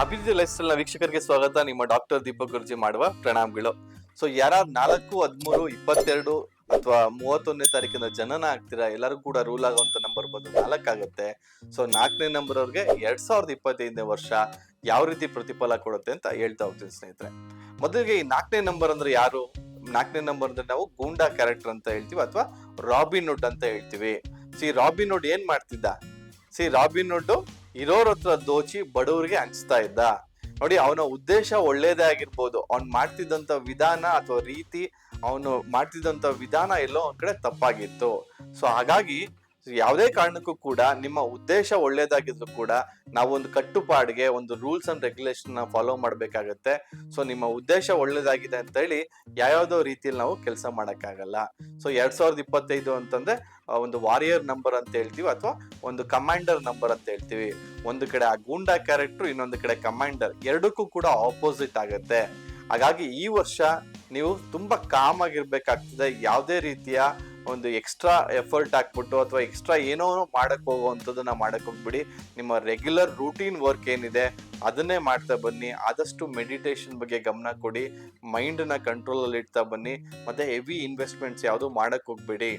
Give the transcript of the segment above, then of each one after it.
ಅಭಿವೃದ್ಧಿ ಲೈಫ್ ಸ್ಟೈಲ್ನ ವೀಕ್ಷಕರಿಗೆ ಸ್ವಾಗತ. ನಿಮ್ಮ ಡಾಕ್ಟರ್ ದೀಪಕ್ ಗುರ್ಜಿ ಮಾಡುವ ಪ್ರಣಾಮಗಳು ಸೊ ಯಾರ ನಾಲ್ಕು, ಹದಿಮೂರು, ಇಪ್ಪತ್ತೆರಡು ಅಥವಾ ಮೂವತ್ತೊಂದನೇ ತಾರೀಕಿನ ಜನನ ಆಗ್ತೀರಾ, ಎಲ್ಲರೂ ಕೂಡ ರೂಲ್ ಆಗುವಂತ ನಂಬರ್ ಬಂದು ನಾಲ್ಕಾಗುತ್ತೆ. ಸೊ ನಾಲ್ಕನೇ ನಂಬರ್ ಅವ್ರಿಗೆ ಎರಡ್ ಸಾವಿರದ ಇಪ್ಪತ್ತೈದನೇ ವರ್ಷ ಯಾವ ರೀತಿ ಪ್ರತಿಫಲ ಕೊಡುತ್ತೆ ಅಂತ ಹೇಳ್ತಾ ಹೋಗ್ತೀನಿ ಸ್ನೇಹಿತರೆ. ಮೊದಲಿಗೆ ಈ ನಾಲ್ಕನೇ ನಂಬರ್ ಅಂದ್ರೆ ಯಾರು? ನಾಲ್ಕನೇ ನಂಬರ್ ಅಂದ್ರೆ ನಾವು ಗೂಂಡಾ ಕ್ಯಾರೆಕ್ಟರ್ ಅಂತ ಹೇಳ್ತೀವಿ ಅಥವಾ ರಾಬಿನ್ ಹುಡ್ ಅಂತ ಹೇಳ್ತೀವಿ. ಸಿ ರಾಬಿನ್ ಹುಡ್ ಏನ್ ಮಾಡ್ತಿದ್ದ? ಸಿ ರಾಬಿನ್ ವುಡ್ ಇರೋರ್ ಹತ್ರ ದೋಚಿ ಬಡವರಿಗೆ ಹಂಚ್ತಾ ಇದ್ದ. ನೋಡಿ, ಅವನ ಉದ್ದೇಶ ಒಳ್ಳೇದೇ ಆಗಿರ್ಬೋದು. ಅವ್ನ್ ಮಾಡ್ತಿದ್ದಂತ ವಿಧಾನ ಅಥವಾ ರೀತಿ, ಅವನು ಮಾಡ್ತಿದ್ದಂತ ವಿಧಾನ ಎಲ್ಲೋ ಒಂದ್ ಕಡೆ ತಪ್ಪಾಗಿತ್ತು. ಸೊ ಹಾಗಾಗಿ ಯಾವುದೇ ಕಾರಣಕ್ಕೂ ಕೂಡ ನಿಮ್ಮ ಉದ್ದೇಶ ಒಳ್ಳೇದಾಗಿದ್ರು ಕೂಡ ನಾವೊಂದು ಕಟ್ಟುಪಾಡಿಗೆ, ಒಂದು ರೂಲ್ಸ್ ಅಂಡ್ ರೆಗ್ಯುಲೇಷನ್ ಫಾಲೋ ಮಾಡಬೇಕಾಗತ್ತೆ. ಸೊ ನಿಮ್ಮ ಉದ್ದೇಶ ಒಳ್ಳೇದಾಗಿದೆ ಅಂತ ಹೇಳಿ ಯಾವ್ಯಾವ್ದೋ ರೀತಿಯಲ್ಲಿ ನಾವು ಕೆಲಸ ಮಾಡೋಕ್ಕಾಗಲ್ಲ. ಸೊ ಎರಡ್ ಸಾವಿರದ ಇಪ್ಪತ್ತೈದು ಅಂತಂದ್ರೆ ಒಂದು ವಾರಿಯರ್ ನಂಬರ್ ಅಂತ ಹೇಳ್ತೀವಿ ಅಥವಾ ಒಂದು ಕಮಾಂಡರ್ ನಂಬರ್ ಅಂತ ಹೇಳ್ತೀವಿ. ಒಂದು ಕಡೆ ಆ ಗೂಂಡಾ ಕ್ಯಾರೆಕ್ಟರ್ ಇನ್ನೊಂದು ಕಡೆ ಕಮಾಂಡರ್ ಎರಡಕ್ಕೂ ಕೂಡ ಆಪೋಸಿಟ್ ಆಗುತ್ತೆ. ಹಾಗಾಗಿ ಈ ವರ್ಷ ನೀವು ತುಂಬಾ ಕಾಮ್ ಆಗಿರ್ಬೇಕಾಗ್ತದೆ. ಯಾವುದೇ ರೀತಿಯ ಒಂದು ಎಕ್ಸ್ಟ್ರಾ ಎಫರ್ಟ್ ಹಾಕ್ಬಿಟ್ಟು ಅಥವಾ ಎಕ್ಸ್ಟ್ರಾ ಏನೋ ಮಾಡಕ್ ಹೋಗುವಂಥದ್ದನ್ನ ಮಾಡಕ್ ಹೋಗ್ಬಿಡಿ. ನಿಮ್ಮ ರೆಗ್ಯುಲರ್ ರೂಟೀನ್ ವರ್ಕ್ ಏನಿದೆ, ಅದನ್ನೇ ಮಾಡ್ತಾ ಬನ್ನಿ. ಆದಷ್ಟು ಮೆಡಿಟೇಷನ್ ಬಗ್ಗೆ ಗಮನ ಕೊಡಿ. ಮೈಂಡನ್ನ ಕಂಟ್ರೋಲಲ್ಲಿ ಇಡ್ತಾ ಬನ್ನಿ. ಮತ್ತೆ ಹೆವಿ ಇನ್ವೆಸ್ಟ್ಮೆಂಟ್ಸ್ ಯಾವುದು ಮಾಡಕ್ ಹೋಗ್ಬೇಡಿ.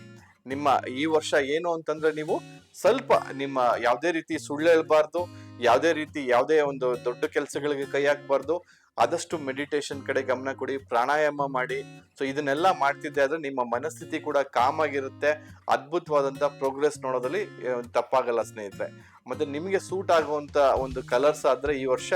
ನಿಮ್ಮ ಈ ವರ್ಷ ಏನು ಅಂತಂದ್ರೆ ನೀವು ಸ್ವಲ್ಪ ನಿಮ್ಮ ಯಾವುದೇ ರೀತಿ ಸುಳ್ಳು ಹೇಳ್ಬಾರ್ದು. ಯಾವುದೇ ರೀತಿ ಯಾವುದೇ ಒಂದು ದೊಡ್ಡ ಕೆಲಸಗಳಿಗೆ ಕೈ ಹಾಕ್ಬಾರ್ದು. ಆದಷ್ಟು ಮೆಡಿಟೇಷನ್ ಕಡೆ ಗಮನ ಕೊಡಿ ಪ್ರಾಣಾಯಾಮ ಮಾಡಿ. ಸೊ ಇದನ್ನೆಲ್ಲ ಮಾಡ್ತಿದ್ದೆ ಆದ್ರೆ ನಿಮ್ಮ ಮನಸ್ಥಿತಿ ಕೂಡ ಕಾಮ್ ಆಗಿರುತ್ತೆ. ಅದ್ಭುತವಾದಂತ ಪ್ರೋಗ್ರೆಸ್ ನೋಡೋದ್ರಲ್ಲಿ ಆ, ತಪ್ಪಾಗಲ್ಲ ಸ್ನೇಹಿತರೆ. ಮತ್ತೆ ನಿಮಗೆ ಸೂಟ್ ಆಗುವಂತ ಒಂದು ಕಲರ್ಸ್ ಆದ್ರೆ ಈ ವರ್ಷ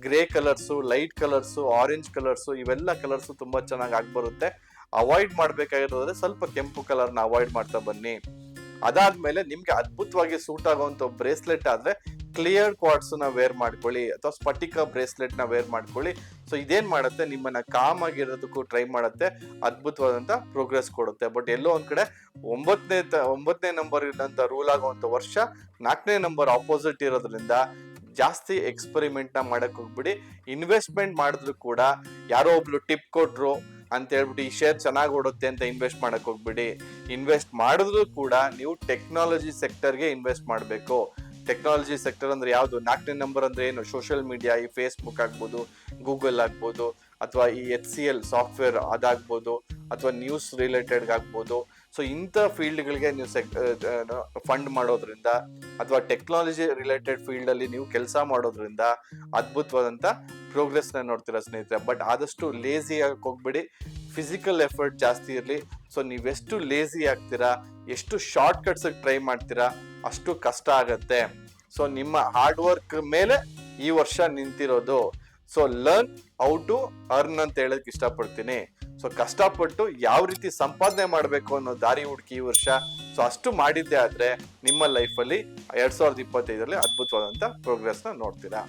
grey colours light colours orange colours ಇವೆಲ್ಲ ಕಲರ್ಸು ತುಂಬಾ ಚೆನ್ನಾಗಿ ಆಗ್ಬರುತ್ತೆ ಅವಾಯ್ಡ್ ಮಾಡ್ಬೇಕಾಗಿರೋದ್ರೆ ಸ್ವಲ್ಪ ಕೆಂಪು ಕಲರ್ನ ಅವಾಯ್ಡ್ ಮಾಡ್ತಾ ಬನ್ನಿ. ಅದಾದ್ಮೇಲೆ ನಿಮ್ಗೆ ಅದ್ಭುತವಾಗಿ ಸೂಟ್ ಆಗುವಂತ ಬ್ರೇಸ್ಲೆಟ್ ಆದ್ರೆ ಕ್ಲಿಯರ್ ಕ್ವಾರ್ಟ್ಸ್ನ ವೇರ್ ಮಾಡ್ಕೊಳ್ಳಿ ಅಥವಾ ಸ್ಫಟಿಕ ಬ್ರೇಸ್ಲೆಟ್ನ ವೇರ್ ಮಾಡ್ಕೊಳ್ಳಿ. ಸೊ ಇದೇನ್ ಮಾಡುತ್ತೆ? ನಿಮ್ಮನ್ನ ಕಾಮ್ ಆಗಿರೋದಕ್ಕೂ ಟ್ರೈ ಮಾಡುತ್ತೆ. ಅದ್ಭುತವಾದಂತ ಪ್ರೋಗ್ರೆಸ್ ಕೊಡುತ್ತೆ. ಬಟ್ ಎಲ್ಲೋ ಒಂದ್ ಕಡೆ ಒಂಬತ್ತನೇ ಒಂಬತ್ತನೇ ನಂಬರ್ ಇದ್ದಂತ ರೂಲ್ ಆಗುವಂತ ವರ್ಷ ನಾಲ್ಕನೇ ನಂಬರ್ ಆಪೋಸಿಟ್ ಇರೋದ್ರಿಂದ ಜಾಸ್ತಿ ಎಕ್ಸ್ಪೆರಿಮೆಂಟ್ನ ಮಾಡಕ್ ಹೋಗ್ಬಿಡಿ. ಇನ್ವೆಸ್ಟ್ಮೆಂಟ್ ಮಾಡಿದ್ರು ಕೂಡ ಯಾರೋ ಒಬ್ರು ಟಿಪ್ ಕೊಟ್ರು ಅಂತ ಹೇಳ್ಬಿಟ್ಟು ಈ ಶೇರ್ ಚೆನ್ನಾಗಿ ಓಡುತ್ತೆ ಅಂತ ಇನ್ವೆಸ್ಟ್ ಮಾಡಕ್ ಹೋಗ್ಬಿಡಿ. ಇನ್ವೆಸ್ಟ್ ಮಾಡಿದ್ರು ಕೂಡ ನೀವು ಟೆಕ್ನಾಲಜಿ ಸೆಕ್ಟರ್ಗೆ ಇನ್ವೆಸ್ಟ್ ಮಾಡಬೇಕು. ಟೆಕ್ನಾಲಜಿ ಸೆಕ್ಟರ್ ಅಂದ್ರೆ ಯಾವುದು? ನಾಲ್ಕನೇ ನಂಬರ್ ಅಂದ್ರೆ ಏನು? ಸೋಷಿಯಲ್ ಮೀಡಿಯಾ ಈ ಫೇಸ್ಬುಕ್ ಆಗ್ಬೋದು ಗೂಗಲ್ ಆಗ್ಬೋದು, ಅಥವಾ ಈ ಎಚ್ ಸಿ ಎಲ್ ಸಾಫ್ಟ್ವೇರ್ ಅದಾಗ್ಬೋದು, ಅಥವಾ ನ್ಯೂಸ್ ರಿಲೇಟೆಡ್ ಆಗ್ಬೋದು. ಸೊ ಇಂಥ ಫೀಲ್ಡ್ಗಳಿಗೆ ನೀವು ಸೆಕ್ ಫಂಡ್ ಮಾಡೋದ್ರಿಂದ ಅಥವಾ ಟೆಕ್ನಾಲಜಿ ರಿಲೇಟೆಡ್ ಫೀಲ್ಡ್ ಅಲ್ಲಿ ನೀವು ಕೆಲಸ ಮಾಡೋದ್ರಿಂದ ಅದ್ಭುತವಾದಂತ ಪ್ರೋಗ್ರೆಸ್ನ ನೋಡ್ತೀರಾ ಸ್ನೇಹಿತರೆ. ಬಟ್ ಆದಷ್ಟು ಲೇಸಿ ಆಗಕ್ಕೆ ಹೋಗ್ಬೇಡಿ. ಫಿಸಿಕಲ್ ಎಫರ್ಟ್ ಜಾಸ್ತಿ ಇರಲಿ. ಸೊ ನೀವೆಷ್ಟು ಲೇಸಿ ಆಗ್ತೀರಾ, ಎಷ್ಟು ಶಾರ್ಟ್ ಕಟ್ಸ್ ಟ್ರೈ ಮಾಡ್ತೀರಾ, ಅಷ್ಟು ಕಷ್ಟ ಆಗತ್ತೆ. ಸೊ ನಿಮ್ಮ ಹಾರ್ಡ್ ವರ್ಕ್ ಮೇಲೆ ಈ ವರ್ಷ ನಿಂತಿರೋದು. So learn how to earn ಅಂತ ಹೇಳಕ್ ಇಷ್ಟಪಡ್ತೀನಿ. ಸೊ ಕಷ್ಟಪಟ್ಟು ಯಾವ ರೀತಿ ಸಂಪಾದನೆ ಮಾಡಬೇಕು ಅನ್ನೋ ದಾರಿ ಹುಡುಕಿ ಈ ವರ್ಷ. ಸೊ ಅಷ್ಟು ಮಾಡಿದ್ದೆ ಆದರೆ ನಿಮ್ಮ ಲೈಫಲ್ಲಿ ಎರಡು ಸಾವಿರದ ಇಪ್ಪತ್ತೈದರಲ್ಲಿ ಅದ್ಭುತವಾದಂತ ಪ್ರೋಗ್ರೆಸ್ನ ನೋಡ್ತೀರಾ.